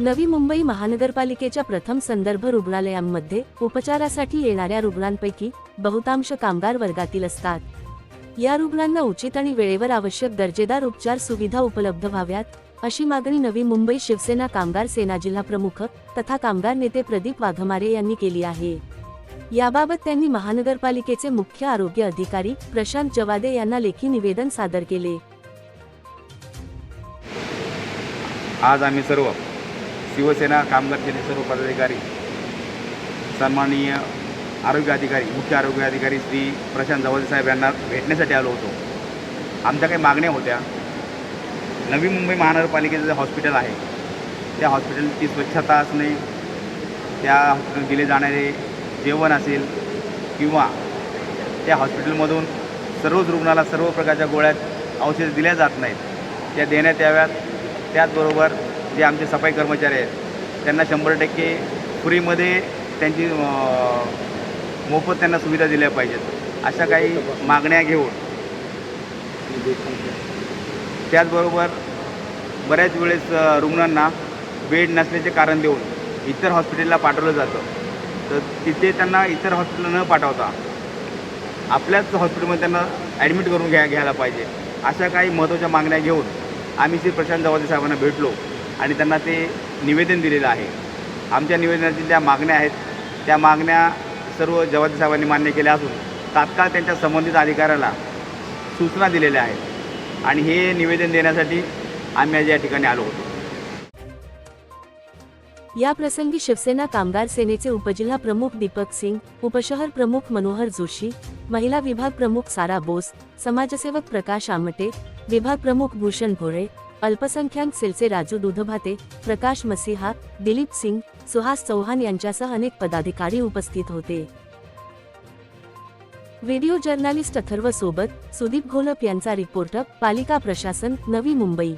नवी मुंबई महानगरपालिकेच्या प्रथम संदर्भ रुग्णालयांमध्ये उपचारासाठी येणाऱ्या रुग्णांपैकी बहुतांश कामगार वर्गातील असतात. या रुग्णांना उचित आणि वेळेवर आवश्यक दर्जेदार उपचार सुविधा उपलब्ध व्हाव्यात अशी मागणी नवी मुंबई शिवसेना कामगार सेना जिल्हा प्रमुख तथा कामगार नेते प्रदीप वाघमारे यांनी केली आहे. याबाबत त्यांनी महानगरपालिकेचे मुख्य आरोग्य अधिकारी प्रशांत जवादे यांना लेखी निवेदन सादर केले. आज आम्ही सर्व शिवसेना कामगार सेनेचे सर्व पदाधिकारी सन्माननीय आरोग्य अधिकारी मुख्य आरोग्य अधिकारी श्री प्रशांत जवळते साहेब यांना भेटण्यासाठी आलो होतो. आमच्या काही मागण्या होत्या. नवी मुंबई महानगरपालिकेचं जे हॉस्पिटल आहे त्या हॉस्पिटलची स्वच्छता असणे त्या हॉस्पिटल दिले जाणारे जेवण असेल किंवा त्या हॉस्पिटलमधून सर्वच रुग्णाला सर्व प्रकारच्या गोळ्यात औषधं दिल्या जात नाहीत. त्या देण्यात याव्यात. त्याचबरोबर जे आमचे सफाई कर्मचारी आहेत त्यांना शंभर टक्के फ्रीमध्ये त्यांची मोफत त्यांना सुविधा दिल्या पाहिजेत. अशा काही मागण्या घेऊन. त्याचबरोबर बऱ्याच वेळेस रुग्णांना बेड नसल्याचे कारण देऊन इतर हॉस्पिटलला पाठवलं जातं. तर तिथे त्यांना इतर हॉस्पिटल न पाठवता आपल्याच हॉस्पिटलमध्ये त्यांना ॲडमिट करून घ्या घ्यायला पाहिजे. अशा काही महत्त्वाच्या मागण्या घेऊन आम्ही श्री प्रशांत जवादे साहेबांना भेटलो. आणि त्यांना ते निवेदन दिलेलं आहे. आमच्या निवेदनातील ज्या मागण्या आहेत त्या मागण्या सर्व जवादे साहेबांनी मान्य केल्या असून तात्काळ त्यांच्या संबंधित अधिकाऱ्याला सूचना दिलेल्या आहेत. आणि हे निवेदन देण्यासाठी आम्ही आज या ठिकाणी आलो होतो. या प्रसंगी शिवसेना कामगार सेनेचे उपजिल्हा प्रमुख दीपक सिंग उपशहर प्रमुख मनोहर जोशी महिला विभाग प्रमुख सारा बोस समाजसेवक प्रकाश आमटे विभाग प्रमुख भूषण भोळे अल्पसंख्याक सेलचे राजू दुधभाते प्रकाश मसिहा दिलीप सिंग सुहास चौहान यांच्यासह अनेक पदाधिकारी उपस्थित होते. व्हिडिओ जर्नालिस्ट अथर्व सोबत सुदीप घोलप यांचा रिपोर्ट पालिका प्रशासन नवी मुंबई.